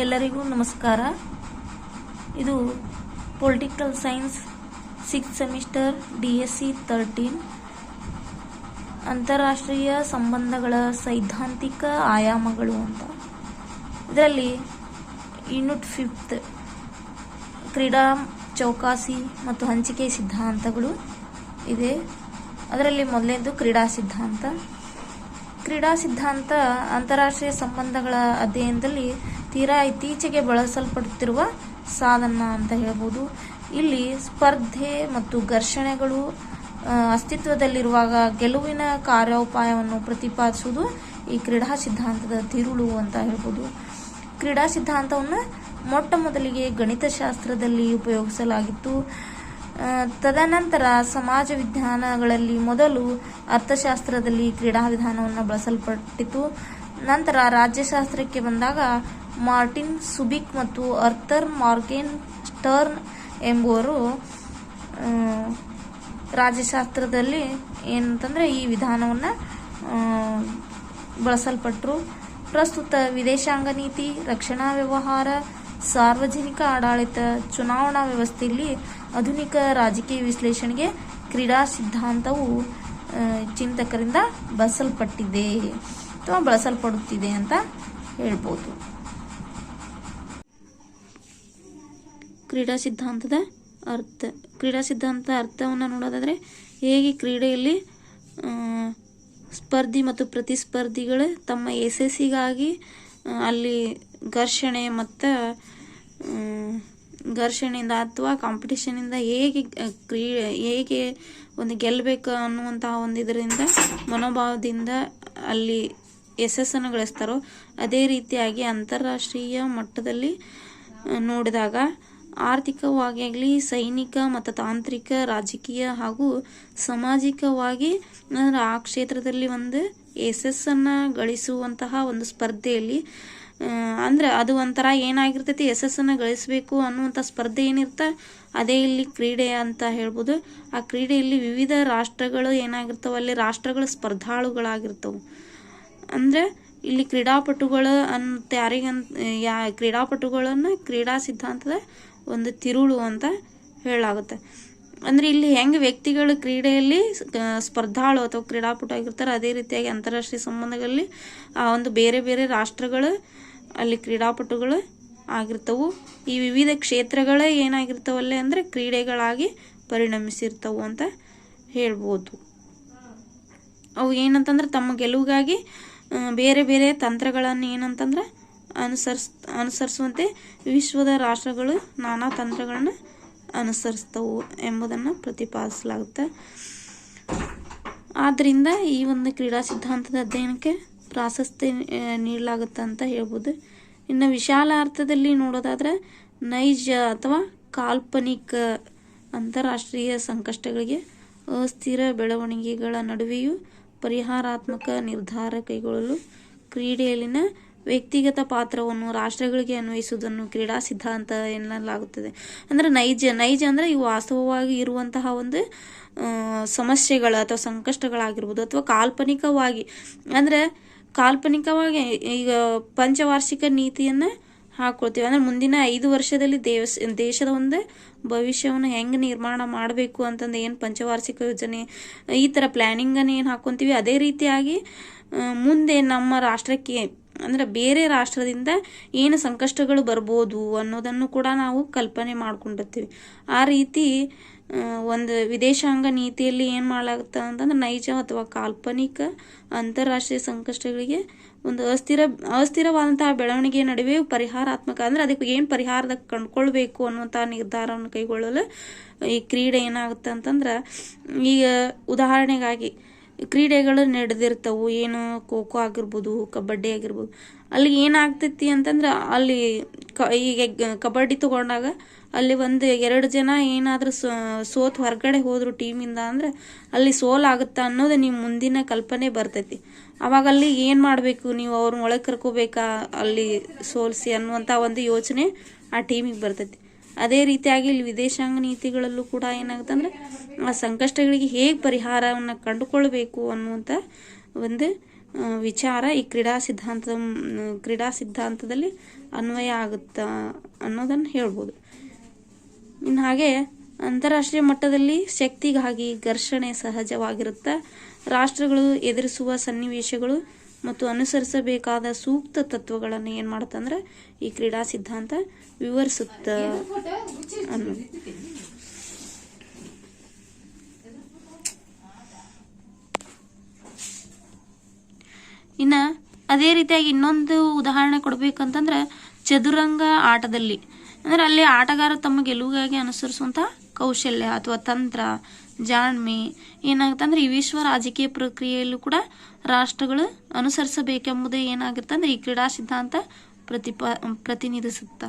ಎಲ್ಲರಿಗೂ ನಮಸ್ಕಾರ. ಇದು political science six semester D S C thirteen ಅಂತಾರಾಷ್ಟ್ರೀಯ ಸಂಬಂಧಗಳ ಸೈದ್ಧಾಂತಿಕ ಆಯಾಮಗಳು ಅಂತ. ಇದರಲ್ಲಿ ಯೂನಿಟ್ ಫಿಫ್ತ್ ಕ್ರೀಡಾ ಚೌಕಾಸಿ ಮತ್ತು ಹಂಚಿಕೆ ಸಿದ್ಧಾಂತಗಳು ಇದೆ. ಅದರಲ್ಲಿ ಮೊದಲನೇದು ಕ್ರೀಡಾ ಸಿದ್ಧಾಂತ. ಕ್ರೀಡಾ ಸಿದ್ಧಾಂತ ಅಂತಾರಾಷ್ಟ್ರೀಯ ಸಂಬಂಧಗಳ ಅಧ್ಯಯನದಲ್ಲಿ ತೀರಾ ಇತ್ತೀಚೆಗೆ ಬಳಸಲ್ಪಡುತ್ತಿರುವ ಸಾಧನ ಅಂತ ಹೇಳ್ಬೋದು. ಇಲ್ಲಿ ಸ್ಪರ್ಧೆ ಮತ್ತು ಘರ್ಷಣೆಗಳು ಅಸ್ತಿತ್ವದಲ್ಲಿರುವಾಗ ಗೆಲುವಿನ ಕಾರ್ಯೋಪಾಯವನ್ನು ಪ್ರತಿಪಾದಿಸುವುದು ಈ ಕ್ರೀಡಾ ಸಿದ್ಧಾಂತದ ತಿರುಳು ಅಂತ ಹೇಳ್ಬೋದು. ಕ್ರೀಡಾ ಸಿದ್ಧಾಂತವನ್ನು ಮೊಟ್ಟ ಮೊದಲಿಗೆ ಗಣಿತಶಾಸ್ತ್ರದಲ್ಲಿ ಉಪಯೋಗಿಸಲಾಗಿತ್ತು. ತದನಂತರ ಸಮಾಜ ವಿಜ್ಞಾನಗಳಲ್ಲಿ ಮೊದಲು ಅರ್ಥಶಾಸ್ತ್ರದಲ್ಲಿ ಕ್ರೀಡಾ ವಿಧಾನವನ್ನು ಬಳಸಲ್ಪಟ್ಟಿತು ನಂತರ ರಾಜ್ಯಶಾಸ್ತ್ರಕ್ಕೆ ಬಂದಾಗ ಮಾರ್ಟಿನ್ ಸುಬಿಕ್ ಮತ್ತು ಅರ್ಥರ್ ಮಾರ್ಗೆನ್ ಸ್ಟರ್ನ್ ಎಂಬುವರು ರಾಜ್ಯಶಾಸ್ತ್ರದಲ್ಲಿ ಏನಂತಂದರೆ ಈ ವಿಧಾನವನ್ನು ಬಳಸಲ್ಪಟ್ಟರು ಪ್ರಸ್ತುತ ವಿದೇಶಾಂಗ ನೀತಿ, ರಕ್ಷಣಾ ವ್ಯವಹಾರ, ಸಾರ್ವಜನಿಕ ಆಡಳಿತ, ಚುನಾವಣಾ ವ್ಯವಸ್ಥೆಯಲ್ಲಿ ಆಧುನಿಕ ರಾಜಕೀಯ ವಿಶ್ಲೇಷಣೆಗೆ ಕ್ರೀಡಾ ಸಿದ್ಧಾಂತವು ಚಿಂತಕರಿಂದ ಬಳಸಲ್ಪಟ್ಟಿದೆ ಅಥವಾ ಬಳಸಲ್ಪಡುತ್ತಿದೆ ಅಂತ ಹೇಳ್ಬೋದು. ಕ್ರೀಡಾ ಸಿದ್ಧಾಂತದ ಅರ್ಥ. ಕ್ರೀಡಾ ಸಿದ್ಧಾಂತ ಅರ್ಥವನ್ನು ನೋಡೋದಾದರೆ ಹೇಗೆ ಕ್ರೀಡೆಯಲ್ಲಿ ಸ್ಪರ್ಧಿ ಮತ್ತು ಪ್ರತಿಸ್ಪರ್ಧಿಗಳು ತಮ್ಮ ಯಶಸ್ಸಿಗಾಗಿ ಅಲ್ಲಿ ಘರ್ಷಣೆ ಮತ್ತು ಘರ್ಷಣೆಯಿಂದ ಅಥವಾ ಕಾಂಪಿಟೇಷನಿಂದ ಹೇಗೆ ಕ್ರೀ ಹೇಗೆ ಒಂದು ಗೆಲ್ಲಬೇಕು ಅನ್ನುವಂತಹ ಒಂದು ಇದರಿಂದ ಮನೋಭಾವದಿಂದ ಅಲ್ಲಿ ಯಶಸ್ಸನ್ನು ಗಳಿಸ್ತಾರೋ ಅದೇ ರೀತಿಯಾಗಿ ಅಂತಾರಾಷ್ಟ್ರೀಯ ಮಟ್ಟದಲ್ಲಿ ನೋಡಿದಾಗ ಆರ್ಥಿಕವಾಗಿ ಆಗಲಿ, ಸೈನಿಕ ಮತ್ತು ತಾಂತ್ರಿಕ, ರಾಜಕೀಯ ಹಾಗೂ ಸಾಮಾಜಿಕವಾಗಿ ಆ ಕ್ಷೇತ್ರದಲ್ಲಿ ಒಂದು ಯಶಸ್ಸನ್ನು ಗಳಿಸುವಂತಹ ಒಂದು ಸ್ಪರ್ಧೆಯಲ್ಲಿ ಅಂದ್ರೆ ಅದು ಒಂಥರ ಏನಾಗಿರ್ತೈತಿ, ಯಶಸ್ಸನ್ನು ಗಳಿಸಬೇಕು ಅನ್ನುವಂಥ ಸ್ಪರ್ಧೆ ಏನಿರ್ತ, ಅದೇ ಇಲ್ಲಿ ಕ್ರೀಡೆ ಅಂತ ಹೇಳ್ಬೋದು. ಆ ಕ್ರೀಡೆಯಲ್ಲಿ ವಿವಿಧ ರಾಷ್ಟ್ರಗಳು ಏನಾಗಿರ್ತವೆ, ಅಲ್ಲಿ ರಾಷ್ಟ್ರಗಳು ಸ್ಪರ್ಧಾಳುಗಳಾಗಿರ್ತವೆ. ಅಂದ್ರೆ ಇಲ್ಲಿ ಕ್ರೀಡಾಪಟುಗಳು ಅಂತ ಯಾರಿಗಂತ ಯಾ ಕ್ರೀಡಾಪಟುಗಳನ್ನು ಕ್ರೀಡಾ ಸಿದ್ಧಾಂತದ ಒಂದು ತಿರುಳು ಅಂತ ಹೇಳಲಾಗುತ್ತೆ. ಅಂದರೆ ಇಲ್ಲಿ ಹೆಂಗೆ ವ್ಯಕ್ತಿಗಳು ಕ್ರೀಡೆಯಲ್ಲಿ ಸ್ಪರ್ಧಾಳು ಅಥವಾ ಕ್ರೀಡಾಪಟು ಆಗಿರ್ತಾರೆ ಅದೇ ರೀತಿಯಾಗಿ ಅಂತಾರಾಷ್ಟ್ರೀಯ ಸಂಬಂಧಗಳಲ್ಲಿ ಆ ಒಂದು ಬೇರೆ ಬೇರೆ ರಾಷ್ಟ್ರಗಳು ಅಲ್ಲಿ ಕ್ರೀಡಾಪಟುಗಳು ಆಗಿರ್ತವು. ಈ ವಿವಿಧ ಕ್ಷೇತ್ರಗಳೇ ಏನಾಗಿರ್ತಾವಲ್ಲೇ ಅಂದರೆ ಕ್ರೀಡೆಗಳಾಗಿ ಪರಿಣಮಿಸಿರ್ತವು ಅಂತ ಹೇಳ್ಬೋದು. ಅವು ಏನಂತಂದ್ರೆ ತಮ್ಮ ಗೆಲುವಿಗಾಗಿ ಬೇರೆ ಬೇರೆ ತಂತ್ರಗಳನ್ನು ಏನಂತಂದ್ರೆ ಅನುಸರಿಸ್, ಅನುಸರಿಸುವಂತೆ ವಿಶ್ವದ ರಾಷ್ಟ್ರಗಳು ನಾನಾ ತಂತ್ರಗಳನ್ನು ಅನುಸರಿಸ್ತವು ಎಂಬುದನ್ನು ಪ್ರತಿಪಾದಿಸಲಾಗುತ್ತೆ. ಆದ್ದರಿಂದ ಈ ಒಂದು ಕ್ರೀಡಾ ಸಿದ್ಧಾಂತದ ಅಧ್ಯಯನಕ್ಕೆ ಪ್ರಾಶಸ್ತ್ಯ ನೀಡಲಾಗುತ್ತೆ ಅಂತ ಹೇಳ್ಬೋದು. ಇನ್ನು ವಿಶಾಲ ಅರ್ಥದಲ್ಲಿ ನೋಡೋದಾದ್ರೆ ನೈಜ ಅಥವಾ ಕಾಲ್ಪನಿಕ ಅಂತಾರಾಷ್ಟ್ರೀಯ ಸಂಕಷ್ಟಗಳಿಗೆ ಅಸ್ಥಿರ ಬೆಳವಣಿಗೆಗಳ ನಡುವೆಯೂ ಪರಿಹಾರಾತ್ಮಕ ನಿರ್ಧಾರ ಕೈಗೊಳ್ಳಲು ಕ್ರೀಡೆಯಲ್ಲಿನ ವ್ಯಕ್ತಿಗತ ಪಾತ್ರವನ್ನು ರಾಷ್ಟ್ರಗಳಿಗೆ ಅನ್ವಯಿಸುವುದನ್ನು ಕ್ರೀಡಾ ಸಿದ್ಧಾಂತ ಎನ್ನಲಾಗುತ್ತದೆ. ಅಂದರೆ ನೈಜ ನೈಜ ಅಂದರೆ ಇವು ವಾಸ್ತವವಾಗಿ ಇರುವಂತಹ ಒಂದು ಸಮಸ್ಯೆಗಳು ಅಥವಾ ಸಂಕಷ್ಟಗಳಾಗಿರ್ಬೋದು ಅಥವಾ ಕಾಲ್ಪನಿಕವಾಗಿ. ಅಂದರೆ ಕಾಲ್ಪನಿಕವಾಗಿ ಈಗ ಪಂಚವಾರ್ಷಿಕ ನೀತಿಯನ್ನು ಹಾಕೊಳ್ತೀವಿ ಅಂದ್ರೆ ಮುಂದಿನ ಐದು ವರ್ಷದಲ್ಲಿ ದೇವಸ್, ದೇಶದ ಒಂದು ಭವಿಷ್ಯವನ್ನು ಹೆಂಗೆ ನಿರ್ಮಾಣ ಮಾಡಬೇಕು ಅಂತಂದು ಏನು ಪಂಚವಾರ್ಷಿಕ ಯೋಜನೆ, ಈ ಥರ ಪ್ಲ್ಯಾನಿಂಗನ್ನು ಏನು ಹಾಕ್ಕೊಂತೀವಿ ಅದೇ ರೀತಿಯಾಗಿ ಮುಂದೆ ನಮ್ಮ ರಾಷ್ಟ್ರಕ್ಕೆ, ಅಂದ್ರೆ ಬೇರೆ ರಾಷ್ಟ್ರದಿಂದ ಏನು ಸಂಕಷ್ಟಗಳು ಬರ್ಬೋದು ಅನ್ನೋದನ್ನು ಕೂಡ ನಾವು ಕಲ್ಪನೆ ಮಾಡ್ಕೊಂಡಿರ್ತೀವಿ ಆ ರೀತಿ ಒಂದು ವಿದೇಶಾಂಗ ನೀತಿಯಲ್ಲಿ ಏನು ಮಾಡಲಾಗುತ್ತೆ ಅಂತಂದ್ರೆ ನೈಜ ಅಥವಾ ಕಾಲ್ಪನಿಕ ಅಂತಾರಾಷ್ಟ್ರೀಯ ಸಂಕಷ್ಟಗಳಿಗೆ ಒಂದು ಅಸ್ಥಿರ, ಅಸ್ಥಿರವಾದಂತಹ ಬೆಳವಣಿಗೆಯ ನಡುವೆ ಪರಿಹಾರಾತ್ಮಕ ಅಂದ್ರೆ ಅದಕ್ಕೆ ಏನು ಪರಿಹಾರದ ಕಂಡುಕೊಳ್ಬೇಕು ಅನ್ನುವಂಥ ನಿರ್ಧಾರವನ್ನು ಕೈಗೊಳ್ಳಲು ಈ ಕ್ರೀಡೆ ಏನಾಗುತ್ತೆ ಅಂತಂದ್ರೆ ಈಗ ಉದಾಹರಣೆಗಾಗಿ ಕ್ರೀಡೆಗಳು ನಡೆದಿರ್ತವು. ಏನು ಖೋ ಖೋ ಆಗಿರ್ಬೋದು, ಕಬಡ್ಡಿ ಆಗಿರ್ಬೋದು. ಅಲ್ಲಿ ಏನಾಗ್ತೈತಿ ಅಂತಂದ್ರೆ ಅಲ್ಲಿ ಕ, ಈಗ ಕಬಡ್ಡಿ ತಗೊಂಡಾಗ ಅಲ್ಲಿ ಒಂದು ಎರಡು ಜನ ಏನಾದರೂ ಸೋತ್ ಹೊರಗಡೆ ಹೋದ್ರು ಟೀಮಿಂದ ಅಂದ್ರೆ ಅಲ್ಲಿ ಸೋಲಾಗುತ್ತಾ ಅನ್ನೋದು ನಿಮ್ಮ ಮುಂದಿನ ಕಲ್ಪನೆ ಬರ್ತೈತಿ. ಅವಾಗ ಅಲ್ಲಿ ಏನು ಮಾಡಬೇಕು? ನೀವು ಅವ್ರನ್ನ ಒಳಗೆ ಕರ್ಕೋಬೇಕಾ? ಅಲ್ಲಿ ಸೋಲಿಸಿ ಅನ್ನುವಂಥ ಒಂದು ಯೋಚನೆ ಆ ಟೀಮಿಗೆ ಬರ್ತೈತಿ. ಅದೇ ರೀತಿಯಾಗಿ ಇಲ್ಲಿ ವಿದೇಶಾಂಗ ನೀತಿಗಳಲ್ಲೂ ಕೂಡ ಏನಾಗುತ್ತಂದ್ರೆ ಆ ಸಂಕಷ್ಟಗಳಿಗೆ ಹೇಗೆ ಪರಿಹಾರವನ್ನು ಕಂಡುಕೊಳ್ಬೇಕು ಅನ್ನುವಂಥ ಒಂದು ವಿಚಾರ ಈ ಕ್ರೀಡಾ ಸಿದ್ಧಾಂತದ ಕ್ರೀಡಾ ಸಿದ್ಧಾಂತದಲ್ಲಿ ಅನ್ವಯ ಆಗುತ್ತಾ ಅನ್ನೋದನ್ನು ಹೇಳ್ಬೋದು. ಇನ್ನು ಹಾಗೆ ಅಂತಾರಾಷ್ಟ್ರೀಯ ಮಟ್ಟದಲ್ಲಿ ಶಕ್ತಿಗಾಗಿ ಘರ್ಷಣೆ ಸಹಜವಾಗಿರುತ್ತೆ ರಾಷ್ಟ್ರಗಳು ಎದುರಿಸುವ ಸನ್ನಿವೇಶಗಳು ಮತ್ತು ಅನುಸರಿಸಬೇಕಾದ ಸೂಕ್ತ ತತ್ವಗಳನ್ನು ಏನು ಮಾಡುತ್ತಂದ್ರೆ ಈ ಕ್ರೀಡಾ ಸಿದ್ಧಾಂತ ವಿವರಿಸುತ್ತ ಇನ್ನು ಅದೇ ರೀತಿಯಾಗಿ ಇನ್ನೊಂದು ಉದಾಹರಣೆ ಕೊಡಬೇಕಂತಂದ್ರೆ ಚದುರಂಗ ಆಟದಲ್ಲಿ. ಅಂದರೆ ಅಲ್ಲಿ ಆಟಗಾರ ತಮ್ಮ ಗೆಲುವಿಗಾಗಿ ಅನುಸರಿಸುವಂಥ ಕೌಶಲ್ಯ ಅಥವಾ ತಂತ್ರ ಜಾಣ್ಮೆ. ಏನಾಗುತ್ತೆ ಅಂದ್ರೆ ಈ ವಿಶ್ವ ರಾಜಕೀಯ ಪ್ರಕ್ರಿಯೆಯಲ್ಲೂ ಕೂಡ ರಾಷ್ಟ್ರಗಳು ಅನುಸರಿಸಬೇಕೆಂಬುದೇ ಏನಾಗುತ್ತೆ ಅಂದ್ರೆ ಈ ಕ್ರೀಡಾ ಸಿದ್ಧಾಂತ ಪ್ರತಿಪ, ಪ್ರತಿನಿಧಿಸುತ್ತ.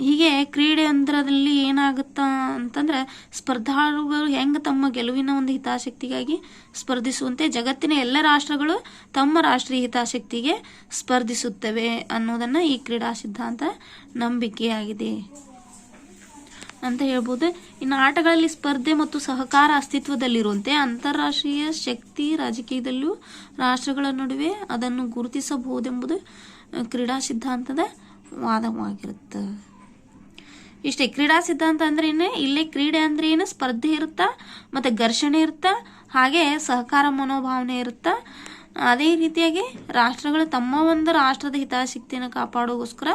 ಹೀಗೆ ಕ್ರೀಡೆ ಅಂದ್ರದಲ್ಲಿ ಏನಾಗುತ್ತಾ ಅಂತಂದ್ರೆ ಸ್ಪರ್ಧಾಳುಗಳು ಹೆಂಗೆ ತಮ್ಮ ಗೆಲುವಿನ ಒಂದು ಹಿತಾಸಕ್ತಿಗಾಗಿ ಸ್ಪರ್ಧಿಸುವಂತೆ ಜಗತ್ತಿನ ಎಲ್ಲ ರಾಷ್ಟ್ರಗಳು ತಮ್ಮ ರಾಷ್ಟ್ರೀಯ ಹಿತಾಸಕ್ತಿಗೆ ಸ್ಪರ್ಧಿಸುತ್ತವೆ ಅನ್ನೋದನ್ನ ಈ ಕ್ರೀಡಾ ಸಿದ್ಧಾಂತ ನಂಬಿಕೆಯಾಗಿದೆ. ಅಂತ ಹೇಳ್ಬೋದು. ಇನ್ನು ಆಟಗಳಲ್ಲಿ ಸ್ಪರ್ಧೆ ಮತ್ತು ಸಹಕಾರ ಅಸ್ತಿತ್ವದಲ್ಲಿರುವಂತೆ ಅಂತಾರಾಷ್ಟ್ರೀಯ ಶಕ್ತಿ ರಾಜಕೀಯದಲ್ಲೂ ರಾಷ್ಟ್ರಗಳ ನಡುವೆ ಅದನ್ನು ಗುರುತಿಸಬಹುದೆಂಬುದು ಕ್ರೀಡಾ ಸಿದ್ಧಾಂತದ ವಾದವಾಗಿರುತ್ತೆ. ಇಷ್ಟೇ, ಕ್ರೀಡಾ ಸಿದ್ಧಾಂತ ಅಂದ್ರೆ ಏನು? ಇಲ್ಲೇ ಕ್ರೀಡೆ ಅಂದ್ರೆ ಏನು? ಸ್ಪರ್ಧೆ ಇರುತ್ತಾ? ಮತ್ತೆ ಘರ್ಷಣೆ ಇರುತ್ತಾ? ಹಾಗೆ ಸಹಕಾರ ಮನೋಭಾವನೆ ಇರುತ್ತಾ? ಅದೇ ರೀತಿಯಾಗಿ ರಾಷ್ಟ್ರಗಳು ತಮ್ಮ ಒಂದು ರಾಷ್ಟ್ರದ ಹಿತಾಸಕ್ತಿಯನ್ನು ಕಾಪಾಡೋಗೋಸ್ಕರ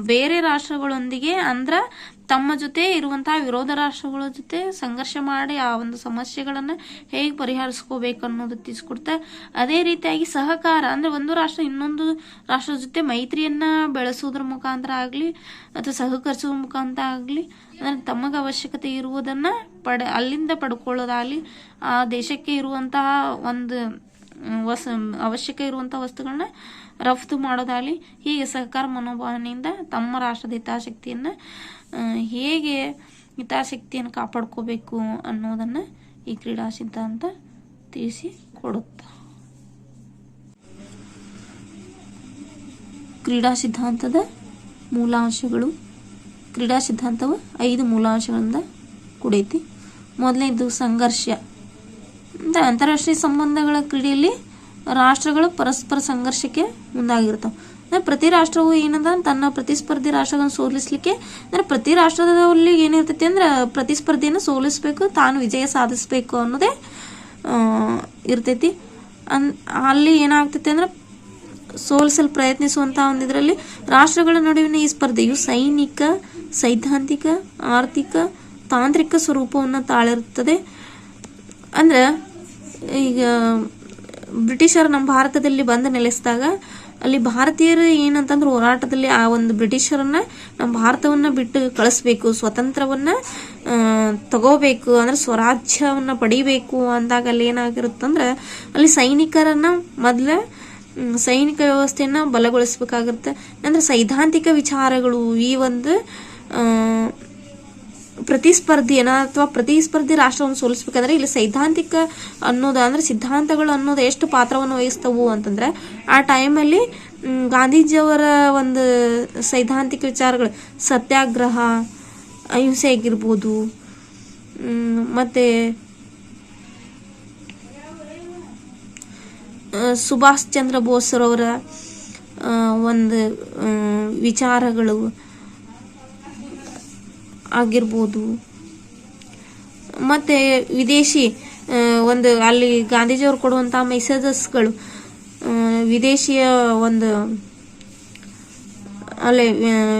ಬೇರೆ ರಾಷ್ಟ್ರಗಳೊಂದಿಗೆ ಅಂದ್ರೆ ತಮ್ಮ ಜೊತೆ ಇರುವಂತಹ ವಿರೋಧ ರಾಷ್ಟ್ರಗಳ ಜೊತೆ ಸಂಘರ್ಷ ಮಾಡಿ ಆ ಒಂದು ಸಮಸ್ಯೆಗಳನ್ನು ಹೇಗೆ ಪರಿಹರಿಸ್ಕೋಬೇಕು ಅನ್ನೋದು ತಿಳಿಸ್ಕೊಡ್ತಾ, ಅದೇ ರೀತಿಯಾಗಿ ಸಹಕಾರ, ಅಂದ್ರೆ ಒಂದು ರಾಷ್ಟ್ರ ಇನ್ನೊಂದು ರಾಷ್ಟ್ರದ ಜೊತೆ ಮೈತ್ರಿಯನ್ನ ಬೆಳೆಸೋದ್ರ ಮುಖಾಂತರ ಆಗಲಿ, ಅಥವಾ ಸಹಕರಿಸುವ ಮುಖಾಂತರ ಆಗಲಿ, ಅಂದ್ರೆ ತಮಗೆ ಅವಶ್ಯಕತೆ ಇರುವುದನ್ನ ಪಡೆ, ಅಲ್ಲಿಂದ ಪಡ್ಕೊಳ್ಳೋದಾಗ್ಲಿ, ಆ ದೇಶಕ್ಕೆ ಇರುವಂತಹ ಒಂದು ವಸ, ಅವಶ್ಯಕ ಇರುವಂಥ ವಸ್ತುಗಳನ್ನ ರಫ್ತು ಮಾಡೋದಾಗಲಿ ಹೀಗೆ ಸಹಕಾರ ಮನೋಭಾವನೆಯಿಂದ ತಮ್ಮ ರಾಷ್ಟ್ರದ ಹಿತಾಸಕ್ತಿಯನ್ನು ಹೇಗೆ ಹಿತಾಸಕ್ತಿಯನ್ನು ಕಾಪಾಡ್ಕೋಬೇಕು ಅನ್ನೋದನ್ನು ಈ ಕ್ರೀಡಾ ಸಿದ್ಧಾಂತ ತಿಳಿಸಿ ಕೊಡುತ್ತೆ. ಕ್ರೀಡಾ ಸಿದ್ಧಾಂತದ ಮೂಲಾಂಶಗಳು, ಕ್ರೀಡಾ ಸಿದ್ಧಾಂತವು ಐದು ಮೂಲಾಂಶಗಳಿಂದ ಕೂಡೈತಿ. ಮೊದಲನೇದು ಸಂಘರ್ಷ. ಅಂದ್ರೆ ಅಂತಾರಾಷ್ಟ್ರೀಯ ಸಂಬಂಧಗಳ ಕ್ರೀಡೆಯಲ್ಲಿ ರಾಷ್ಟ್ರಗಳು ಪರಸ್ಪರ ಸಂಘರ್ಷಕ್ಕೆ ಮುಂದಾಗಿರ್ತವೆ ಅಂದ್ರೆ ಪ್ರತಿ ರಾಷ್ಟ್ರವು ಏನದ ತನ್ನ ಪ್ರತಿಸ್ಪರ್ಧಿ ರಾಷ್ಟ್ರಗಳನ್ನು ಸೋಲಿಸ್ಲಿಕ್ಕೆ, ಅಂದ್ರೆ ಪ್ರತಿ ರಾಷ್ಟ್ರದಲ್ಲಿ ಏನಿರ್ತೈತಿ ಅಂದ್ರೆ ಪ್ರತಿಸ್ಪರ್ಧಿಯನ್ನು ಸೋಲಿಸಬೇಕು, ತಾನು ವಿಜಯ ಸಾಧಿಸ್ಬೇಕು ಅನ್ನೋದೇ ಇರ್ತೈತಿ. ಅನ್, ಅಲ್ಲಿ ಏನಾಗ್ತೈತಿ ಅಂದ್ರೆ ಸೋಲಿಸಲು ಪ್ರಯತ್ನಿಸುವಂತಹ ಒಂದು ಇದರಲ್ಲಿ ರಾಷ್ಟ್ರಗಳ ನಡುವಿನ ಈ ಸ್ಪರ್ಧೆಯು ಸೈನಿಕ, ಸೈದ್ಧಾಂತಿಕ, ಆರ್ಥಿಕ, ತಾಂತ್ರಿಕ ಸ್ವರೂಪವನ್ನು ತಾಳಿರುತ್ತದೆ. ಅಂದ್ರೆ ಈಗ ಬ್ರಿಟಿಷರು ನಮ್ಮ ಭಾರತದಲ್ಲಿ ಬಂದು ನೆಲೆಸಿದಾಗ ಅಲ್ಲಿ ಭಾರತೀಯರು ಏನಂತಂದ್ರೆ ಹೋರಾಟದಲ್ಲಿ ಆ ಒಂದು ಬ್ರಿಟಿಷರನ್ನ ನಮ್ಮ ಭಾರತವನ್ನ ಬಿಟ್ಟು ಕಳಿಸ್ಬೇಕು, ಸ್ವತಂತ್ರವನ್ನ ತಗೋಬೇಕು, ಅಂದ್ರೆ ಸ್ವರಾಜ್ಯವನ್ನ ಪಡಿಬೇಕು ಅಂದಾಗ ಅಲ್ಲಿ ಏನಾಗಿರುತ್ತಂದ್ರೆ ಅಲ್ಲಿ ಸೈನಿಕರನ್ನ ಮೊದಲ ಸೈನಿಕ ವ್ಯವಸ್ಥೆಯನ್ನ ಬಲಗೊಳಿಸ್ಬೇಕಾಗುತ್ತೆ. ಅಂದ್ರೆ ಸೈದ್ಧಾಂತಿಕ ವಿಚಾರಗಳು ಈ ಒಂದು ಪ್ರತಿಸ್ಪರ್ಧಿಯನ್ನ ಅಥವಾ ಪ್ರತಿಸ್ಪರ್ಧಿ ರಾಷ್ಟ್ರವನ್ನು ಸೋಲಿಸ್ಬೇಕಂದ್ರೆ ಇಲ್ಲಿ ಸೈದ್ಧಾಂತಿಕ ಅನ್ನೋದು ಅಂದ್ರೆ ಸಿದ್ಧಾಂತಗಳು ಅನ್ನೋದು ಎಷ್ಟು ಪಾತ್ರವನ್ನು ವಹಿಸ್ತವು ಅಂತಂದ್ರೆ ಆ ಟೈಮಲ್ಲಿ ಗಾಂಧೀಜಿಯವರ ಒಂದು ಸೈದ್ಧಾಂತಿಕ ವಿಚಾರಗಳು, ಸತ್ಯಾಗ್ರಹ, ಅಹಿಂಸೆ ಆಗಿರ್ಬೋದು ಮತ್ತೆ ಸುಭಾಷ್ ಚಂದ್ರ ಬೋಸ್ರವರ ಒಂದು ವಿಚಾರಗಳು ಆಗಿರ್ಬೋದು. ಮತ್ತು ವಿದೇಶಿ ಒಂದು ಅಲ್ಲಿ ಗಾಂಧೀಜಿಯವ್ರು ಕೊಡುವಂಥ ಮೆಸೇಜಸ್ಗಳು ವಿದೇಶಿಯ ಒಂದು, ಅಲ್ಲಿ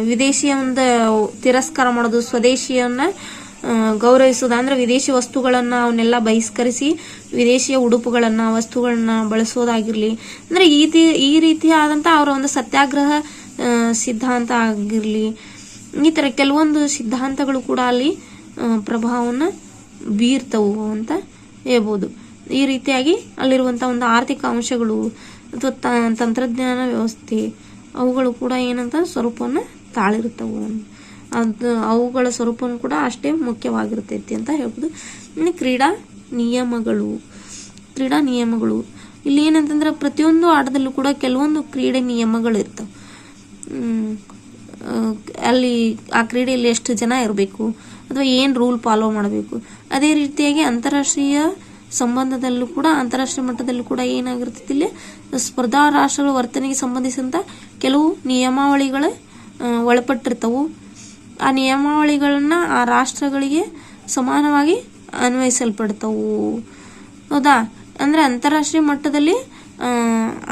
ವಿದೇಶಿಯ ಒಂದು ತಿರಸ್ಕಾರ ಮಾಡೋದು, ಸ್ವದೇಶಿಯನ್ನ ಗೌರವಿಸೋದು ಅಂದ್ರೆ ವಿದೇಶಿ ವಸ್ತುಗಳನ್ನ ಅವನ್ನೆಲ್ಲ ಬಹಿಷ್ಕರಿಸಿ, ವಿದೇಶಿಯ ಉಡುಪುಗಳನ್ನ, ವಸ್ತುಗಳನ್ನ ಬಳಸೋದಾಗಿರಲಿ, ಅಂದ್ರೆ ಈ ಈ ರೀತಿಯಾದಂಥ ಅವರ ಒಂದು ಸತ್ಯಾಗ್ರಹ ಸಿದ್ಧಾಂತ ಆಗಿರ್ಲಿ ಈ ಥರ ಕೆಲವೊಂದು ಸಿದ್ಧಾಂತಗಳು ಕೂಡ ಅಲ್ಲಿ ಪ್ರಭಾವವನ್ನು ಬೀರ್ತವು ಅಂತ ಹೇಳ್ಬೋದು. ಈ ರೀತಿಯಾಗಿ ಅಲ್ಲಿರುವಂಥ ಒಂದು ಆರ್ಥಿಕ ಅಂಶಗಳು, ಅಥವಾ ತಂತ್ರಜ್ಞಾನ ವ್ಯವಸ್ಥೆ, ಅವುಗಳು ಕೂಡ ಏನಂತ ಸ್ವರೂಪವನ್ನು ತಾಳಿರ್ತವು ಅದು, ಅವುಗಳ ಸ್ವರೂಪನೂ ಕೂಡ ಅಷ್ಟೇ ಮುಖ್ಯವಾಗಿರ್ತೈತಿ ಅಂತ ಹೇಳ್ಬೋದು. ಇನ್ನು ಕ್ರೀಡಾ ನಿಯಮಗಳು ಕ್ರೀಡಾ ನಿಯಮಗಳು. ಇಲ್ಲಿ ಏನಂತಂದ್ರೆ ಪ್ರತಿಯೊಂದು ಆಟದಲ್ಲೂ ಕೂಡ ಕೆಲವೊಂದು ಕ್ರೀಡೆ ನಿಯಮಗಳು ಇರ್ತವೆ ಅಲ್ಲಿ ಆ ಕ್ರೀಡೆಯಲ್ಲಿ ಎಷ್ಟು ಜನ ಇರಬೇಕು ಅಥವಾ ಏನು ರೂಲ್ ಫಾಲೋ ಮಾಡಬೇಕು? ಅದೇ ರೀತಿಯಾಗಿ ಅಂತಾರಾಷ್ಟ್ರೀಯ ಸಂಬಂಧದಲ್ಲೂ ಕೂಡ, ಅಂತಾರಾಷ್ಟ್ರೀಯ ಮಟ್ಟದಲ್ಲೂ ಕೂಡ ಏನಾಗಿರ್ತೈತಿ ಇಲ್ಲಿ? ಸ್ಪರ್ಧಾ ರಾಷ್ಟ್ರಗಳ ವರ್ತನೆಗೆ ಸಂಬಂಧಿಸಿದಂಥ ಕೆಲವು ನಿಯಮಾವಳಿಗಳು ಒಳಪಟ್ಟಿರ್ತವೆ. ಆ ನಿಯಮಾವಳಿಗಳನ್ನು ಆ ರಾಷ್ಟ್ರಗಳಿಗೆ ಸಮಾನವಾಗಿ ಅನ್ವಯಿಸಲ್ಪಡ್ತವು. ಹೌದಾ? ಅಂದರೆ ಅಂತಾರಾಷ್ಟ್ರೀಯ ಮಟ್ಟದಲ್ಲಿ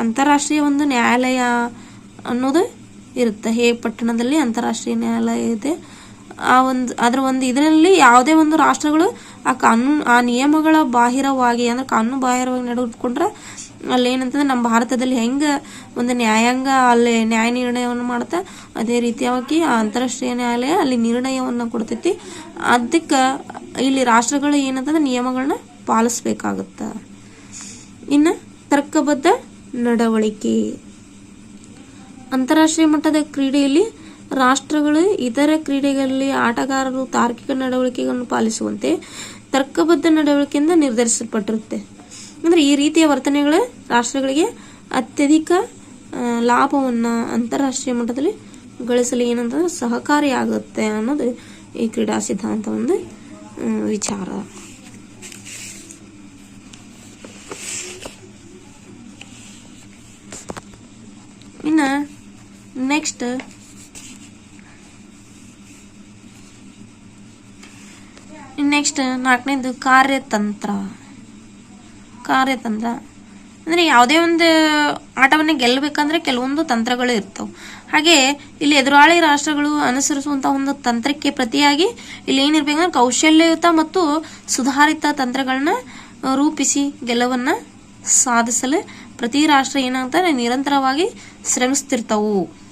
ಅಂತಾರಾಷ್ಟ್ರೀಯ ಒಂದು ನ್ಯಾಯಾಲಯ ಅನ್ನೋದು ಇರುತ್ತೆ. ಹೇ, ಪಟ್ಟಣದಲ್ಲಿ ಅಂತಾರಾಷ್ಟ್ರೀಯ ನ್ಯಾಯಾಲಯ ಇದೆ. ಆ ಒಂದು, ಅದರ ಒಂದು ಇದರಲ್ಲಿ ಯಾವುದೇ ಒಂದು ರಾಷ್ಟ್ರಗಳು ಆ ಕಾನೂನು, ಆ ನಿಯಮಗಳ ಬಾಹಿರವಾಗಿ ಅಂದ್ರೆ ಕಾನೂನು ಬಾಹಿರವಾಗಿ ನಡೆದುಕೊಂಡ್ರೆ ಅಲ್ಲಿ ಏನಂತಂದ್ರೆ ನಮ್ಮ ಭಾರತದಲ್ಲಿ ಹೆಂಗೆ ಒಂದು ನ್ಯಾಯಾಂಗ ಅಲ್ಲಿ ನ್ಯಾಯ ನಿರ್ಣಯವನ್ನು ಮಾಡುತ್ತೆ, ಅದೇ ರೀತಿಯಾಗಿ ಅಂತಾರಾಷ್ಟ್ರೀಯ ನ್ಯಾಯಾಲಯ ಅಲ್ಲಿ ನಿರ್ಣಯವನ್ನು ಕೊಡ್ತೈತಿ. ಅದಕ್ಕೆ ಇಲ್ಲಿ ರಾಷ್ಟ್ರಗಳು ಏನಂತಂದ್ರೆ ನಿಯಮಗಳನ್ನ ಪಾಲಿಸ್ಬೇಕಾಗತ್ತ. ಇನ್ನು ತರ್ಕಬದ್ಧ ನಡವಳಿಕೆ. ಅಂತಾರಾಷ್ಟ್ರೀಯ ಮಟ್ಟದ ಕ್ರೀಡೆಯಲ್ಲಿ ರಾಷ್ಟ್ರಗಳು ಇತರ ಕ್ರೀಡೆಗಳಲ್ಲಿ ಆಟಗಾರರು ತಾರ್ಕಿಕ ನಡವಳಿಕೆಗಳನ್ನು ಪಾಲಿಸುವಂತೆ ತರ್ಕಬದ್ಧ ನಡವಳಿಕೆಯಿಂದ ನಿರ್ಧರಿಸಲ್ಪಟ್ಟಿರುತ್ತೆ. ಅಂದ್ರೆ ಈ ರೀತಿಯ ವರ್ತನೆಗಳೇ ರಾಷ್ಟ್ರಗಳಿಗೆ ಅತ್ಯಧಿಕ ಲಾಭವನ್ನ ಅಂತಾರಾಷ್ಟ್ರೀಯ ಮಟ್ಟದಲ್ಲಿ ಗಳಿಸಲು ಏನಂತಂದ್ರೆ ಸಹಕಾರಿಯಾಗುತ್ತೆ ಅನ್ನೋದು ಈ ಕ್ರೀಡಾ ಸಿದ್ಧಾಂತ ಒಂದು ವಿಚಾರ. ಇನ್ನ ನೆಕ್ಸ್ಟ್ ನೆಕ್ಸ್ಟ್ ನಾಲ್ಕನೇದು ಕಾರ್ಯತಂತ್ರ. ಕಾರ್ಯತಂತ್ರ. ಅಂದರೆ ಯಾವುದೇ ಒಂದು ಆಟವನ್ನು ಗೆಲ್ಲಬೇಕಂದ್ರೆ ಕೆಲವೊಂದು ತಂತ್ರಗಳು ಇರ್ತವೆ. ಹಾಗೆ ಇಲ್ಲಿ ಎದುರಾಳಿ ರಾಷ್ಟ್ರಗಳು ಅನುಸರಿಸುವಂಥ ಒಂದು ತಂತ್ರಕ್ಕೆ ಪ್ರತಿಯಾಗಿ ಇಲ್ಲಿ ಏನಿರ್ಬೇಕಂದ್ರೆ ಕೌಶಲ್ಯಯುತ ಮತ್ತು ಸುಧಾರಿತ ತಂತ್ರಗಳನ್ನ ರೂಪಿಸಿ ಗೆಲುವನ್ನು ಸಾಧಿಸಲು ಪ್ರತಿ ರಾಷ್ಟ್ರ ಏನಾಗ್ತಾರೆ ನಿರಂತರವಾಗಿ ಶ್ರಮಿಸ್ತಿರ್ತವು.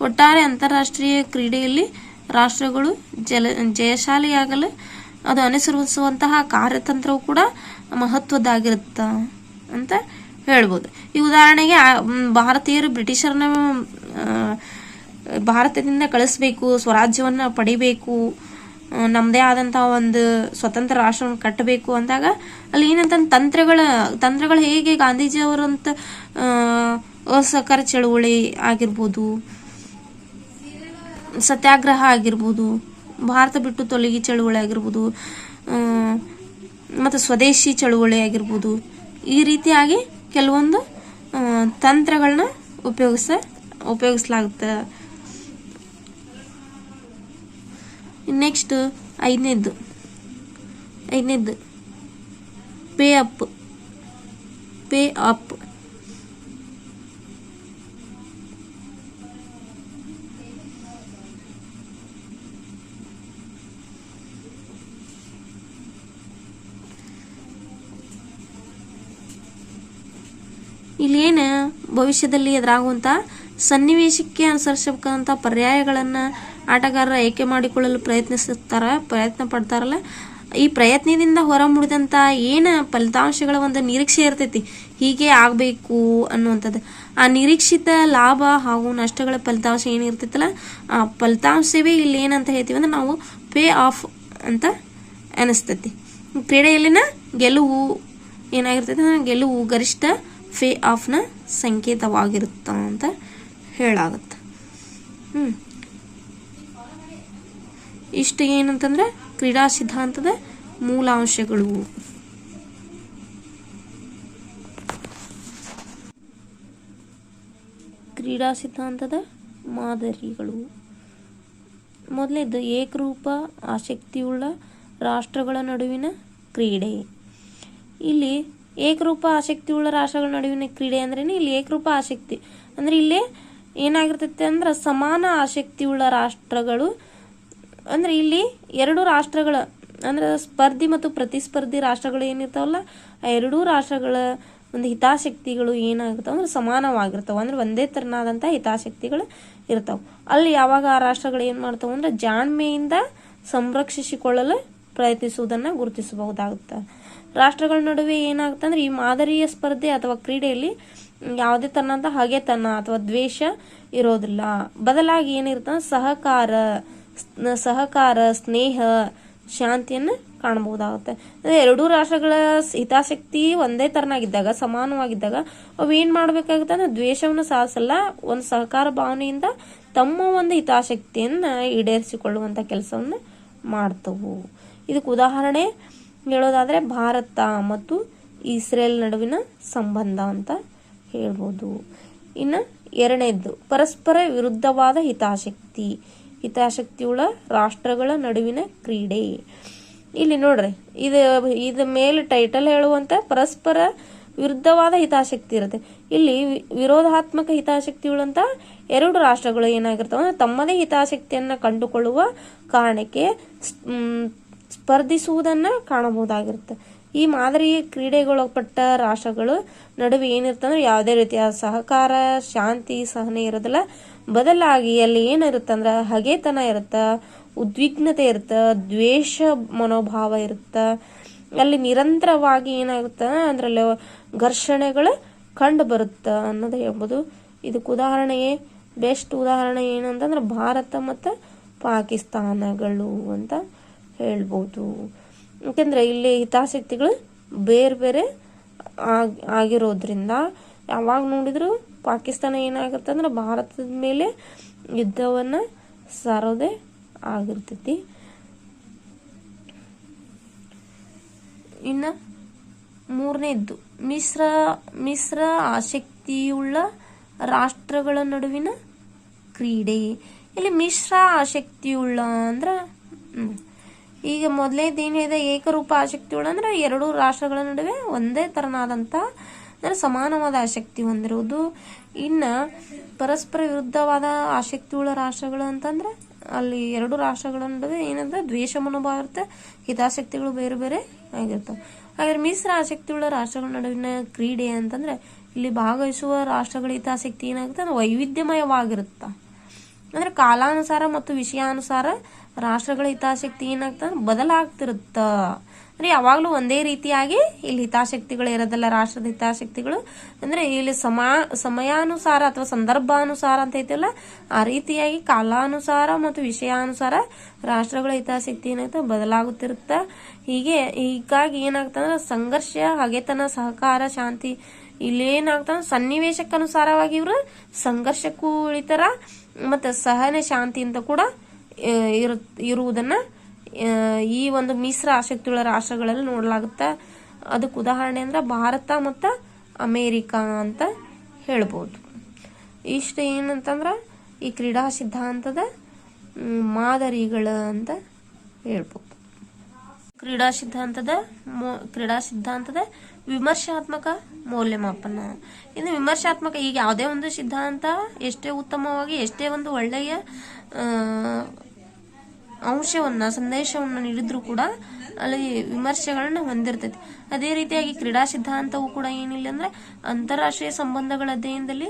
ಒಟ್ಟಾರೆ ಅಂತಾರಾಷ್ಟ್ರೀಯ ಕ್ರೀಡೆಯಲ್ಲಿ ರಾಷ್ಟ್ರಗಳು ಜಲ, ಜಯಶಾಲಿಯಾಗಲು ಅದು ಅನುಸರಿಸುವಂತಹ ಕಾರ್ಯತಂತ್ರವು ಕೂಡ ಮಹತ್ವದ್ದಾಗಿರುತ್ತ ಅಂತ ಹೇಳ್ಬೋದು. ಈ ಉದಾಹರಣೆಗೆ ಭಾರತೀಯರು ಬ್ರಿಟಿಷರನ್ನ ಭಾರತದಿಂದ ಕಳಿಸ್ಬೇಕು, ಸ್ವರಾಜ್ಯವನ್ನು ಪಡಿಬೇಕು ನಮ್ಮದೇ ಆದಂತಹ ಒಂದು ಸ್ವತಂತ್ರ ರಾಷ್ಟ್ರವನ್ನು ಕಟ್ಟಬೇಕು ಅಂದಾಗ ಅಲ್ಲಿ ಏನಂತ ತಂತ್ರಗಳ, ತಂತ್ರಗಳು ಹೇಗೆ ಗಾಂಧೀಜಿಯವರಂತ ಅಸಹಕಾರ ಚಳುವಳಿ ಆಗಿರ್ಬೋದು, ಸತ್ಯಾಗ್ರಹ ಆಗಿರ್ಬೋದು, ಭಾರತ ಬಿಟ್ಟು ತೊಲಗಿ ಚಳುವಳಿ ಆಗಿರ್ಬೋದು ಮತ್ತು ಸ್ವದೇಶಿ ಚಳುವಳಿ ಆಗಿರ್ಬೋದು, ಈ ರೀತಿಯಾಗಿ ಕೆಲವೊಂದು ತಂತ್ರಗಳನ್ನ ಉಪಯೋಗಿಸ, ಉಪಯೋಗಿಸಲಾಗುತ್ತೆ. ನೆಕ್ಸ್ಟ್ ಐದನೇದು. ಐದನೇದು. ಪೇ ಅಪ್ ಪೇ ಅಪ್ ಇಲ್ಲೇನು ಭವಿಷ್ಯದಲ್ಲಿ ಎದುರಾಗುವಂಥ ಸನ್ನಿವೇಶಕ್ಕೆ ಅನುಸರಿಸಬೇಕಂತ ಪರ್ಯಾಯಗಳನ್ನು ಆಟಗಾರರ ಆಯ್ಕೆ ಮಾಡಿಕೊಳ್ಳಲು ಪ್ರಯತ್ನಿಸುತ್ತಾರ ಪ್ರಯತ್ನ ಪಡ್ತಾರಲ್ಲ. ಈ ಪ್ರಯತ್ನದಿಂದ ಹೊರ ಮುಡಿದಂಥ ಏನು ಫಲಿತಾಂಶಗಳ ಒಂದು ನಿರೀಕ್ಷೆ ಇರ್ತೈತಿ? ಹೀಗೆ ಆಗಬೇಕು ಅನ್ನುವಂಥದ್ದು. ಆ ನಿರೀಕ್ಷಿತ ಲಾಭ ಹಾಗೂ ನಷ್ಟಗಳ ಫಲಿತಾಂಶ ಏನಿರ್ತೈತಲ್ಲ ಆ ಫಲಿತಾಂಶವೇ ಇಲ್ಲಿ ಏನಂತ ಹೇಳ್ತೀವಿ ಅಂದ್ರೆ ನಾವು ಪೇ ಆಫ್ ಅಂತ ಅನಿಸ್ತೈತಿ. ಕ್ರೀಡೆಯಲ್ಲಿನ ಗೆಲುವು ಏನಾಗಿರ್ತೈತೆ ಗೆಲುವು ಗರಿಷ್ಠ ಫೇ ಆಫ್ನ ಸಂಕೇತವಾಗಿರುತ್ತ ಅಂತ ಹೇಳಾಗುತ್ತೆ. ಹ್ಞೂ ಇಷ್ಟು ಏನಂತಂದ್ರೆ ಕ್ರೀಡಾ ಸಿದ್ಧಾಂತದ ಮೂಲಾಂಶಗಳು. ಕ್ರೀಡಾ ಸಿದ್ಧಾಂತದ ಮಾದರಿಗಳು. ಮೊದಲೇದು ಏಕರೂಪ, ಆಸಕ್ತಿಯುಳ್ಳ ರಾಷ್ಟ್ರಗಳ ನಡುವಿನ ಕ್ರೀಡೆ. ಇಲ್ಲಿ ಏಕರೂಪ ಆಸಕ್ತಿಯುಳ್ಳ ರಾಷ್ಟ್ರಗಳ ನಡುವಿನ ಕ್ರೀಡೆ ಅಂದ್ರೇನೆ ಇಲ್ಲಿ ಏಕರೂಪ ಆಸಕ್ತಿ. ಅಂದ್ರೆ ಇಲ್ಲಿ ಏನಾಗಿರ್ತೈತೆ ಅಂದ್ರೆ ಸಮಾನ ಆಸಕ್ತಿಯುಳ್ಳ ರಾಷ್ಟ್ರಗಳು, ಅಂದ್ರೆ ಇಲ್ಲಿ ಎರಡು ರಾಷ್ಟ್ರಗಳ, ಅಂದ್ರೆ ಸ್ಪರ್ಧಿ ಮತ್ತು ಪ್ರತಿಸ್ಪರ್ಧಿ ರಾಷ್ಟ್ರಗಳು ಏನಿರ್ತಾವಲ್ಲ, ಆ ಎರಡೂ ರಾಷ್ಟ್ರಗಳ ಒಂದು ಹಿತಾಸಕ್ತಿಗಳು ಏನಾಗಿರ್ತಾವ ಅಂದ್ರೆ ಸಮಾನವಾಗಿರ್ತಾವ. ಅಂದ್ರೆ ಒಂದೇ ತರನಾದಂಥ ಹಿತಾಸಕ್ತಿಗಳು ಇರ್ತಾವ. ಅಲ್ಲಿ ಯಾವಾಗ ಆ ರಾಷ್ಟ್ರಗಳು ಏನು ಮಾಡ್ತಾವ ಅಂದ್ರೆ ಜಾಣ್ಮೆಯಿಂದ ಸಂರಕ್ಷಿಸಿಕೊಳ್ಳಲು ಪ್ರಯತ್ನಿಸುವುದನ್ನು ಗುರುತಿಸಬಹುದಾಗುತ್ತೆ. ರಾಷ್ಟ್ರಗಳ ನಡುವೆ ಏನಾಗುತ್ತೆ ಅಂದ್ರೆ ಈ ಮಾದರಿಯ ಸ್ಪರ್ಧೆ ಅಥವಾ ಕ್ರೀಡೆಯಲ್ಲಿ ಯಾವುದೇ ತನ್ನಂತ ಹಗೆತನ ಅಥವಾ ದ್ವೇಷ ಇರೋದಿಲ್ಲ. ಬದಲಾಗಿ ಏನಿರುತ್ತೆ ಸಹಕಾರ ಸಹಕಾರ, ಸ್ನೇಹ, ಶಾಂತಿಯನ್ನು ಕಾಣಬಹುದಾಗುತ್ತೆ. ಎರಡೂ ರಾಷ್ಟ್ರಗಳ ಹಿತಾಸಕ್ತಿ ಒಂದೇ ತರನಾಗಿದ್ದಾಗ, ಸಮಾನವಾಗಿದ್ದಾಗ, ಅವು ಏನ್ ಮಾಡ್ಬೇಕಾಗುತ್ತೆ ಅಂದ್ರೆ ದ್ವೇಷವನ್ನು ಸಾಧಿಸಲ್ಲ. ಒಂದು ಸಹಕಾರ ಭಾವನೆಯಿಂದ ತಮ್ಮ ಒಂದು ಹಿತಾಸಕ್ತಿಯನ್ನ ಈಡೇರಿಸಿಕೊಳ್ಳುವಂತ ಕೆಲಸವನ್ನು ಮಾಡ್ತವು. ಇದಕ್ಕೆ ಉದಾಹರಣೆ ಹೇಳೋದಾದರೆ ಭಾರತ ಮತ್ತು ಇಸ್ರೇಲ್ ನಡುವಿನ ಸಂಬಂಧ ಅಂತ ಹೇಳ್ಬೋದು. ಇನ್ನು ಎರಡನೇದ್ದು, ಪರಸ್ಪರ ವಿರುದ್ಧವಾದ ಹಿತಾಸಕ್ತಿ, ಹಿತಾಸಕ್ತಿಯುಳ್ಳ ರಾಷ್ಟ್ರಗಳ ನಡುವಿನ ಕ್ರೀಡೆ. ಇಲ್ಲಿ ನೋಡ್ರಿ, ಇದು, ಇದ ಮೇಲೆ ಟೈಟಲ್ ಹೇಳುವಂತ ಪರಸ್ಪರ ವಿರುದ್ಧವಾದ ಹಿತಾಸಕ್ತಿ ಇರುತ್ತೆ. ಇಲ್ಲಿ ವಿರೋಧಾತ್ಮಕ ಹಿತಾಸಕ್ತಿ ಉಳ್ಳಂತ ಎರಡು ರಾಷ್ಟ್ರಗಳು ಏನಾಗಿರ್ತವೆ ತಮ್ಮದೇ ಹಿತಾಸಕ್ತಿಯನ್ನ ಕಂಡುಕೊಳ್ಳುವ ಕಾರಣಕ್ಕೆ ಸ್ಪರ್ಧಿಸುವುದನ್ನ ಕಾಣಬಹುದಾಗಿರುತ್ತೆ. ಈ ಮಾದರಿ ಕ್ರೀಡೆಗೊಳಪಟ್ಟ ರಾಷ್ಟ್ರಗಳು ನಡುವೆ ಏನಿರ್ತಂದ್ರೆ ಯಾವುದೇ ರೀತಿಯ ಸಹಕಾರ, ಶಾಂತಿ, ಸಹನೆ ಇರೋದಿಲ್ಲ. ಬದಲಾಗಿ ಅಲ್ಲಿ ಏನಿರುತ್ತಂದ್ರೆ ಹಗೆತನ ಇರುತ್ತ, ಉದ್ವಿಗ್ನತೆ ಇರುತ್ತ, ದ್ವೇಷ ಮನೋಭಾವ ಇರುತ್ತ. ಅಲ್ಲಿ ನಿರಂತರವಾಗಿ ಏನಾಗುತ್ತೆ ಅದರಲ್ಲಿ ಘರ್ಷಣೆಗಳು ಕಂಡು ಬರುತ್ತೆ ಅನ್ನೋದು ಹೇಳ್ಬೋದು. ಇದಕ್ಕೆ ಉದಾಹರಣೆಯೇ, ಬೆಸ್ಟ್ ಉದಾಹರಣೆ ಏನಂತಂದ್ರೆ ಭಾರತ ಮತ್ತು ಪಾಕಿಸ್ತಾನಗಳು ಅಂತ. ಹೇಳ್ಬೋದು. ಯಾಕೆಂದರೆ ಇಲ್ಲಿ ಹಿತಾಸಕ್ತಿಗಳು ಬೇರೆ ಬೇರೆ ಆಗ್, ಆಗಿರೋದ್ರಿಂದ ಯಾವಾಗ ನೋಡಿದ್ರು ಪಾಕಿಸ್ತಾನ ಏನಾಗುತ್ತೆ ಅಂದ್ರೆ ಭಾರತದ ಮೇಲೆ ಯುದ್ಧವನ್ನು ಸಾರೋದೇ ಆಗಿರ್ತೈತಿ. ಇನ್ನು ಮೂರನೇದ್ದು, ಮಿಶ್ರ ಮಿಶ್ರ ಆಸಕ್ತಿಯುಳ್ಳ ರಾಷ್ಟ್ರಗಳ ನಡುವಿನ ಕ್ರೀಡೆ. ಇಲ್ಲಿ ಮಿಶ್ರ ಆಸಕ್ತಿಯುಳ್ಳ ಅಂದ್ರೆ. ಈಗ ಮೊದಲನೇದು ಹೇಳಿದ ಏಕರೂಪ ಆಸಕ್ತಿಯುಳ್ಳ ಅಂದ್ರೆ ಎರಡು ರಾಷ್ಟ್ರಗಳ ನಡುವೆ ಒಂದೇ ತರನಾದಂತ ಅಂದ್ರೆ ಸಮಾನವಾದ ಆಸಕ್ತಿ ಹೊಂದಿರುವುದು. ಇನ್ನು ಪರಸ್ಪರ ವಿರುದ್ಧವಾದ ಆಸಕ್ತಿಯುಳ್ಳ ರಾಷ್ಟ್ರಗಳು ಅಂತಂದ್ರೆ ಅಲ್ಲಿ ಎರಡು ರಾಷ್ಟ್ರಗಳ ನಡುವೆ ಏನಂದ್ರೆ ದ್ವೇಷ ಮನೋಭಾವ ಇರುತ್ತೆ ಹಿತಾಸಕ್ತಿಗಳು ಬೇರೆ ಬೇರೆ ಆಗಿರ್ತವೆ ಹಾಗಾದ್ರೆ ಮಿಶ್ರ ಆಸಕ್ತಿಯುಳ್ಳ ರಾಷ್ಟ್ರಗಳ ನಡುವಿನ ಕ್ರೀಡೆ ಅಂತಂದ್ರೆ ಇಲ್ಲಿ ಭಾಗವಹಿಸುವ ರಾಷ್ಟ್ರಗಳ ಹಿತಾಸಕ್ತಿ ಏನಾಗುತ್ತೆ ಅಂದ್ರೆ ವೈವಿಧ್ಯಮಯವಾಗಿರುತ್ತ. ಅಂದ್ರೆ ಕಾಲಾನುಸಾರ ಮತ್ತು ವಿಷಯಾನುಸಾರ ರಾಷ್ಟ್ರಗಳ ಹಿತಾಸಕ್ತಿ ಏನಾಗ್ತ ಬದಲಾಗ್ತಿರುತ್ತ? ಅಂದ್ರೆ ಯಾವಾಗಲೂ ಒಂದೇ ರೀತಿಯಾಗಿ ಇಲ್ಲಿ ಹಿತಾಸಕ್ತಿಗಳು ಇರೋದಲ್ಲ, ರಾಷ್ಟ್ರದ ಹಿತಾಸಕ್ತಿಗಳು. ಅಂದ್ರೆ ಇಲ್ಲಿ ಸಮ, ಸಮಯಾನುಸಾರ ಅಥವಾ ಸಂದರ್ಭಾನುಸಾರ ಅಂತ ಐತಿಲ್ಲ, ಆ ರೀತಿಯಾಗಿ ಕಾಲಾನುಸಾರ ಮತ್ತು ವಿಷಯಾನುಸಾರ ರಾಷ್ಟ್ರಗಳ ಹಿತಾಸಕ್ತಿ ಏನಾಗ್ತದೆ ಬದಲಾಗುತ್ತಿರುತ್ತ? ಹೀಗೆ, ಹೀಗಾಗಿ ಏನಾಗ್ತಂದ್ರೆ ಸಂಘರ್ಷ, ಹಗೆತನ, ಸಹಕಾರ, ಶಾಂತಿ ಇಲ್ಲಿ ಏನಾಗ್ತ ಸನ್ನಿವೇಶಕ್ಕನುಸಾರವಾಗಿ ಇವರು ಸಂಘರ್ಷಕ್ಕೂ ಉಳಿತಾರ ಮತ್ತು ಸಹನೆ, ಶಾಂತಿ ಅಂತ ಕೂಡ ಇರು, ಇರುವುದನ್ನ ಈ ಒಂದು ಮಿಶ್ರ ಆಸಕ್ತಿಯುಳ್ಳ ರಾಷ್ಟ್ರಗಳಲ್ಲಿ ನೋಡಲಾಗುತ್ತೆ, ಅದಕ್ಕೆ ಉದಾಹರಣೆ ಅಂದ್ರೆ ಭಾರತ ಮತ್ತು ಅಮೇರಿಕಾ ಅಂತ ಹೇಳ್ಬೋದು. ಇಷ್ಟು ಏನಂತಂದ್ರೆ, ಈ ಕ್ರೀಡಾ ಸಿದ್ಧಾಂತದ ಮಾದರಿಗಳು ಅಂತ ಹೇಳ್ಬೋದು. ಕ್ರೀಡಾ ಸಿದ್ಧಾಂತದ ಮೋ- ಕ್ರೀಡಾ ಸಿದ್ಧಾಂತದ ವಿಮರ್ಶಾತ್ಮಕ ಮೌಲ್ಯಮಾಪನ. ಇನ್ನು ವಿಮರ್ಶಾತ್ಮಕ ಈಗ ಯಾವುದೇ ಒಂದು ಸಿದ್ಧಾಂತ ಎಷ್ಟೇ ಉತ್ತಮವಾಗಿ ಎಷ್ಟೇ ಒಂದು ಒಳ್ಳೆಯ ಅಂಶವನ್ನ, ಸಂದೇಶವನ್ನು ನೀಡಿದ್ರು ಕೂಡ ಅಲ್ಲಿ ವಿಮರ್ಶೆಗಳನ್ನ ಹೊಂದಿರ್ತೈತಿ. ಅದೇ ರೀತಿಯಾಗಿ ಕ್ರೀಡಾ ಸಿದ್ಧಾಂತವು ಕೂಡ ಏನಿಲ್ಲ ಅಂದ್ರೆ ಅಂತಾರಾಷ್ಟ್ರೀಯ ಸಂಬಂಧಗಳ ಅಧ್ಯಯನದಲ್ಲಿ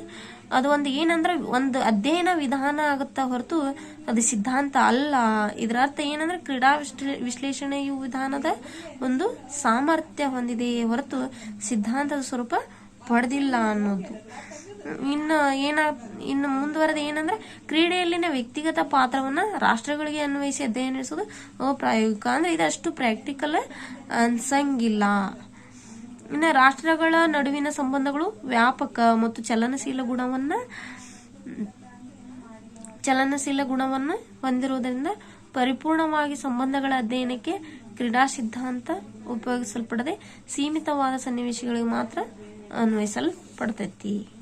ಅದು ಒಂದು ಏನಂದ್ರೆ ಒಂದು ಅಧ್ಯಯನ ವಿಧಾನ ಆಗುತ್ತಾ ಹೊರತು ಅದು ಸಿದ್ಧಾಂತ ಅಲ್ಲ. ಇದರ ಅರ್ಥ ಏನಂದ್ರೆ ಕ್ರೀಡಾ ವಿಶ್ಲೇ- ವಿಶ್ಲೇಷಣೆಯು ವಿಧಾನದ ಒಂದು ಸಾಮರ್ಥ್ಯ ಹೊಂದಿದೆಯೇ ಹೊರತು ಸಿದ್ಧಾಂತದ ಸ್ವರೂಪ ಪಡೆದಿಲ್ಲ ಅನ್ನೋದು. ಇನ್ನು ಏನ, ಇನ್ನು ಮುಂದುವರೆದ ಏನಂದ್ರೆ, ಕ್ರೀಡೆಯಲ್ಲಿನ ವ್ಯಕ್ತಿಗತ ಪಾತ್ರವನ್ನ ರಾಷ್ಟ್ರಗಳಿಗೆ ಅನ್ವಯಿಸಿ ಅಧ್ಯಯನ ನಡೆಸೋದು ಅಪ್ರಾಯೋಗಿಕ. ಅಂದ್ರೆ ಇದಷ್ಟು ಪ್ರಾಕ್ಟಿಕಲ್ ಅನ್ಸಂಗಿಲ್ಲ. ಇನ್ನು ರಾಷ್ಟ್ರಗಳ ನಡುವಿನ ಸಂಬಂಧಗಳು ವ್ಯಾಪಕ ಮತ್ತು ಚಲನಶೀಲ ಗುಣವನ್ನ, ಚಲನಶೀಲ ಗುಣವನ್ನು ಹೊಂದಿರುವುದರಿಂದ ಪರಿಪೂರ್ಣವಾಗಿ ಸಂಬಂಧಗಳ ಅಧ್ಯಯನಕ್ಕೆ ಕ್ರೀಡಾ ಸಿದ್ಧಾಂತ ಉಪಯೋಗಿಸಲ್ಪಡದೆ ಸೀಮಿತವಾದ ಸನ್ನಿವೇಶಗಳಿಗೆ ಮಾತ್ರ ಅನ್ವಯಿಸಲ್ಪಡ್ತೈತಿ.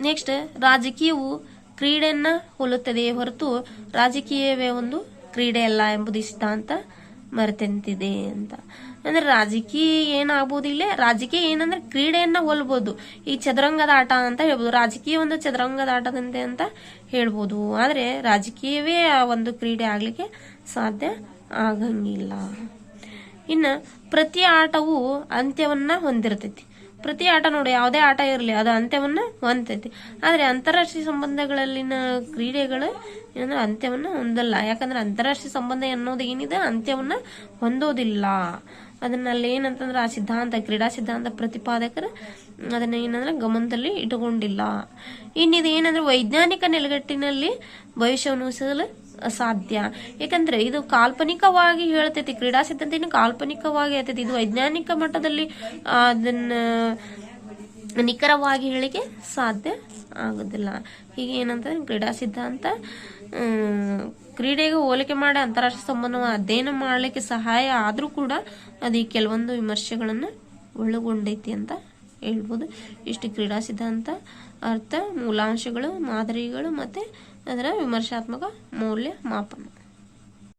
ನೆಕ್ಸ್ಟ್ ರಾಜಕೀಯವು ಕ್ರೀಡೆಯನ್ನ ಹೋಲುತ್ತದೆಯೇ ಹೊರತು ರಾಜಕೀಯವೇ ಒಂದು ಕ್ರೀಡೆ ಅಲ್ಲ ಎಂಬುದು ಇಷ್ಟ ಅಂತ ಮರೆತಂತಿದೆ ಅಂತ. ಅಂದ್ರೆ ರಾಜಕೀಯ ಏನಾಗ್ಬೋದು ಇಲ್ಲೇ? ರಾಜಕೀಯ ಏನಂದ್ರೆ ಕ್ರೀಡೆಯನ್ನ ಹೋಲ್ಬೋದು. ಈ ಚದುರಂಗದ ಆಟ ಅಂತ ಹೇಳ್ಬೋದು. ರಾಜಕೀಯ ಒಂದು ಚದುರಂಗದ ಆಟದಂತೆ ಅಂತ ಹೇಳ್ಬೋದು. ಆದ್ರೆ ರಾಜಕೀಯವೇ ಆ ಒಂದು ಕ್ರೀಡೆ ಆಗ್ಲಿಕ್ಕೆ ಸಾಧ್ಯ ಆಗಂಗಿಲ್ಲ. ಇನ್ನ ಪ್ರತಿ ಆಟವು ಅಂತ್ಯವನ್ನ ಹೊಂದಿರ್ತೈತಿ. ಪ್ರತಿ ಆಟ ನೋಡಿ, ಯಾವುದೇ ಆಟ ಇರಲಿ, ಅದು ಅಂತ್ಯವನ್ನ ಹೊಂದೈತಿ ಆದ್ರೆ ಅಂತಾರಾಷ್ಟ್ರೀಯ ಸಂಬಂಧಗಳಲ್ಲಿನ ಕ್ರೀಡೆಗಳು ಏನಂದ್ರೆ ಅಂತ್ಯವನ್ನ ಹೊಂದಲ್ಲ. ಯಾಕಂದ್ರೆ ಅಂತಾರಾಷ್ಟ್ರೀಯ ಸಂಬಂಧ ಅನ್ನೋದು ಏನಿದೆ, ಅಂತ್ಯವನ್ನ ಹೊಂದೋದಿಲ್ಲ. ಅದನ್ನಲ್ಲಿ ಏನಂತಂದ್ರೆ ಆ ಸಿದ್ಧಾಂತ, ಕ್ರೀಡಾ ಸಿದ್ಧಾಂತ ಪ್ರತಿಪಾದಕರು ಅದನ್ನ ಏನಂದ್ರೆ ಗಮನದಲ್ಲಿ ಇಟ್ಟುಕೊಂಡಿಲ್ಲ. ಇನ್ನಿದು ಏನಂದ್ರೆ ವೈಜ್ಞಾನಿಕ ನೆಲೆಗಟ್ಟಿನಲ್ಲಿ ಭವಿಷ್ಯವನ್ನು ಊಹಿಸಲು ಅಸಾಧ್ಯ. ಯಾಕಂದ್ರೆ ಇದು ಕಾಲ್ಪನಿಕವಾಗಿ ಹೇಳ್ತೈತಿ, ಕ್ರೀಡಾ ಸಿದ್ಧಾಂತ ಕಾಲ್ಪನಿಕವಾಗಿ ಹೇಳ್ತೈತಿ. ಇದು ವೈಜ್ಞಾನಿಕ ಮಟ್ಟದಲ್ಲಿ ಅದನ್ನ ನಿಖರವಾಗಿ ಹೇಳಿಕೆ ಸಾಧ್ಯ ಆಗೋದಿಲ್ಲ. ಹೀಗೆ ಏನಂತಂದ್ರೆ ಕ್ರೀಡಾ ಸಿದ್ಧಾಂತ ಕ್ರೀಡೆಗೆ ಹೋಲಿಕೆ ಮಾಡಿ ಅಂತಾರಾಷ್ಟ್ರೀಯ ಸಂಬಂಧವನ್ನು ಅಧ್ಯಯನ ಮಾಡಲಿಕ್ಕೆ ಸಹಾಯ ಆದರೂ ಕೂಡ ಅದು ಈ ಕೆಲವೊಂದು ವಿಮರ್ಶೆಗಳನ್ನು ಒಳಗೊಂಡೈತಿ ಅಂತ ಹೇಳ್ಬೋದು. ಇಷ್ಟು ಕ್ರೀಡಾ ಸಿದ್ಧಾಂತ ಅರ್ಥ, ಮೂಲಾಂಶಗಳು, ಮಾದರಿಗಳು ಮತ್ತು ಅದರ ವಿಮರ್ಶಾತ್ಮಕ ಮೌಲ್ಯ ಮಾಪನ.